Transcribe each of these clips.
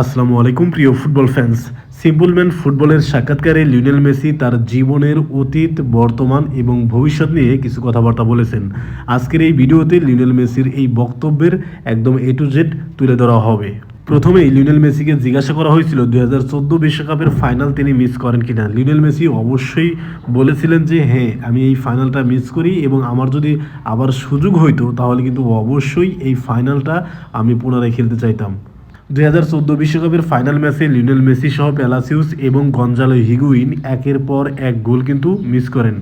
আসসালামু আলাইকুম, প্রিয় ফুটবল ফ্যান্স সিম্পলম্যান ফুটবলের সাক্ষাৎকারে লিওনেল মেসি তার জীবনের অতীত, বর্তমান এবং ভবিষ্যৎ নিয়ে কিছু কথাবার্তা বলেছেন। আজকের এই ভিডিওতে লিওনেল মেসির এই বক্তব্যের একদম এ টু জেড তুলে ধরা হবে। প্রথমেই লিওনেল মেসিকে জিজ্ঞাসা করা হয়েছিল, দুই হাজার চোদ্দ বিশ্বকাপের ফাইনাল তিনি মিস করেন কিনা? লিওনেল মেসি অবশ্যই বলেছিলেন যে হ্যাঁ আমি এই ফাইনালটা মিস করি এবং আমার যদি আবার সুযোগ হইতো, তাহলে কিন্তু অবশ্যই এই ফাইনালটা আমি পুনরায় খেলতে চাইতাম। দুই হাজার চোদ্দ বিশ্বকাপের ফাইনাল ম্যাচে লিওনেল মেসি সহ প্যালাসিউস এবং গঞ্জালো হিগুইন একের পর এক গোল কিন্তু মিস করেন।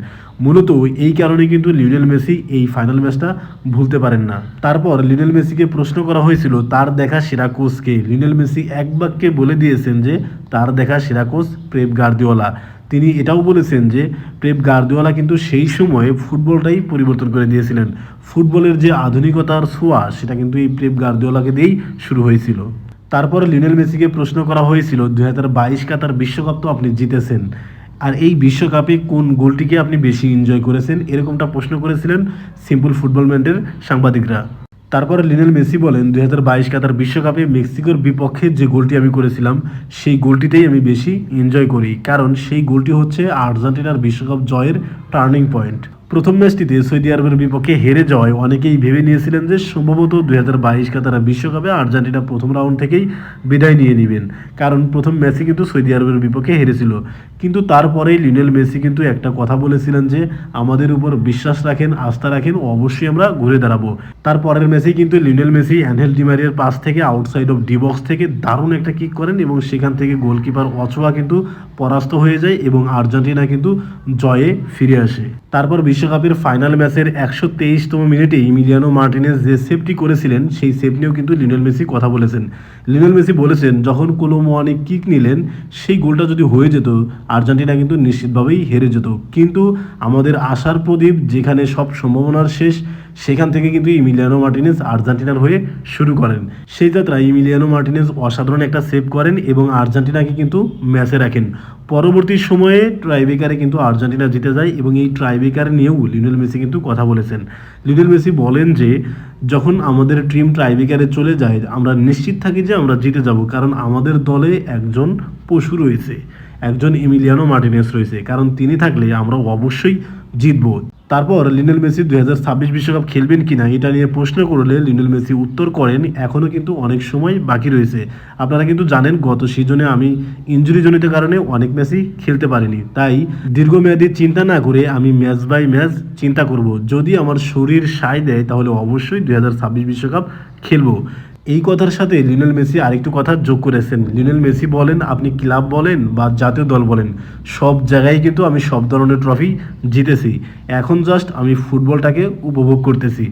মূলত এই কারণে কিন্তু লিওনেল মেসি এই ফাইনাল ম্যাচটা ভুলতে পারেন না। তারপর লিওনেল মেসিকে প্রশ্ন করা হয়েছিল, তার দেখা সেরা কোচকে লিওনেল মেসি এক বাক্যে বলে দিয়েছেন যে, তার দেখা সেরা কোচ প্রেপ গার্দিওলা। তিনি এটাও বলেছেন যে প্রেপ গার্দিওলা কিন্তু সেই সময়ে ফুটবলটাই পরিবর্তন করে দিয়েছিলেন। ফুটবলের যে আধুনিকতার ছোঁয়া, সেটা কিন্তু এই প্রেপ গার্দিওলাকে দিয়েই শুরু হয়েছিল। তারপর লিওনেল মেসিকে প্রশ্ন করা হয়েছিল, দুই হাজার বাইশ কাতার বিশ্বকাপ তো আপনি জিতেছেন। আর এই বিশ্বকাপে কোন গোলটিকে আপনি বেশি এনজয় করেছেন? এরকমটা প্রশ্ন করেছিলেন সিম্পল ফুটবলম্যানের সাংবাদিকরা। তারপরে লিনেল মেসি বলেন, দুই হাজার বাইশ কাতার বিশ্বকাপে মেক্সিকোর বিপক্ষে যে গোলটি আমি করেছিলাম, সেই গোলটিতেই আমি বেশি এনজয় করি। কারণ সেই গোলটি হচ্ছে আর্জেন্টিনার বিশ্বকাপ জয়ের টার্নিং পয়েন্ট। প্রথম ম্যাচটিতে সৌদি আরবের বিপক্ষে হেরে যাওয়ায় অনেকেই ভেবে নিয়েছিলেন যে সম্ভবত দুই হাজার বাইশ কাতারা বিশ্বকাপে আর্জেন্টিনা প্রথম রাউন্ড থেকেই বিদায় নিয়ে নেবেন। কারণ প্রথম ম্যাচে কিন্তু সৌদি আরবের বিপক্ষে হেরেছিল। কিন্তু তারপরেই লিওনেল মেসি কিন্তু একটা কথা বলেছিলেন যে, আমাদের উপর বিশ্বাস রাখেন, আস্থা রাখেন, অবশ্যই আমরা ঘুরে দাঁড়াবো। তারপরের ম্যাচেই কিন্তু লিওনেল মেসি, অ্যানহেল ডিমারিয়ার পাস থেকে আউটসাইড অফ ডিবক্স থেকে দারুণ একটা কিক করেন এবং সেখান থেকে গোলকিপার অচোয়া কিন্তু পরাস্ত হয়ে যায় এবং আর্জেন্টিনা কিন্তু জয়ে ফিরে আসে। তারপর বিশ্বকাপের ফাইনাল ম্যাচের একশো তেইশতম মিনিটে ইমিলিয়ানো মার্টিনেস যে সেফটি করেছিলেন, সেই সেভ নিয়েও কিন্তু লিওনেল মেসি কথা বলেছেন। লিওনেল মেসি বলেছেন, যখন কোলোমোয়ানি কিক নিলেন, সেই গোলটা যদি হয়ে যেত, আর্জেন্টিনা কিন্তু নিশ্চিতভাবেই হেরে যেত। কিন্তু আমাদের আশার প্রদীপ, যেখানে সব সম্ভাবনার শেষ সেখান থেকে কিন্তু ইমিলিয়ানো মার্টিনেস আর্জেন্টিনার হয়ে শুরু করেন। সেই যাত্রায় ইমিলিয়ানো মার্টিনেজ অসাধারণ একটা সেভ করেন এবং আর্জেন্টিনাকে কিন্তু ম্যাচে রাখেন। পরবর্তী সময়ে ট্রাইবেকারে কিন্তু আর্জেন্টিনা জিতে যায় এবং এই ট্রাইবেকার নিয়েও লিওনেল মেসি কিন্তু কথা বলেছেন। লিওনেল মেসি বলেন যে, যখন আমাদের টিম ট্রাইবেকারে চলে যায়, আমরা নিশ্চিত থাকি যে আমরা জিতে যাব, কারণ আমাদের দলে একজন পশু রয়েছে, একজন ইমিলিয়ানো মার্টিনেস রয়েছে। কারণ তিনি থাকলে আমরা অবশ্যই জিতবো। তারপর লিওনেল মেসি দুই হাজার ছাব্বিশ বিশ্বকাপ খেলবেন কিনা, এটা নিয়ে প্রশ্ন করলে লিওনেল মেসি উত্তর করেন এখনও কিন্তু অনেক সময় বাকি রয়েছে। আপনারা কিন্তু জানেন, গত সিজনে আমি ইঞ্জুরিজনিত কারণে অনেক ম্যাচই খেলতে পারিনি। তাই দীর্ঘমেয়াদী চিন্তা না করে আমি ম্যাচ বাই ম্যাচ চিন্তা করব। যদি আমার শরীর সায় দেয়, তাহলে অবশ্যই দুই হাজার ছাব্বিশ বিশ্বকাপ খেলব। এই কথার সাথে লিওনেল মেসি আরেকটু কথা যোগ করেছেন। লিওনেল মেসি বলেন, আপনি ক্লাব বলেন বা জাতীয় দল বলেন, সব জায়গায় কিন্তু আমি সব ধরনের ট্রফি জিতেছি। এখন জাস্ট আমি ফুটবলটাকে উপভোগ করতেছি।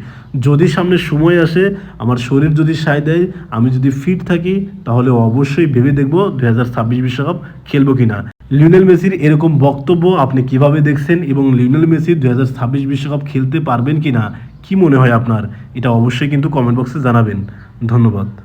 যদি সামনে সময় আসে, আমার শরীর যদি সায় দেয়, আমি যদি ফিট থাকি, তাহলে অবশ্যই ভেবে দেখব দু হাজার ছাব্বিশ বিশ্বকাপ খেলব কিনা। লিওনেল মেসির এরকম বক্তব্য আপনি কীভাবে দেখছেন এবং লিওনেল মেসি দু হাজার ছাব্বিশ বিশ্বকাপ খেলতে পারবেন কিনা, কি মনে হয় আপনার? এটা অবশ্যই কিন্তু কমেন্ট বক্সে জানাবেন। ধন্যবাদ।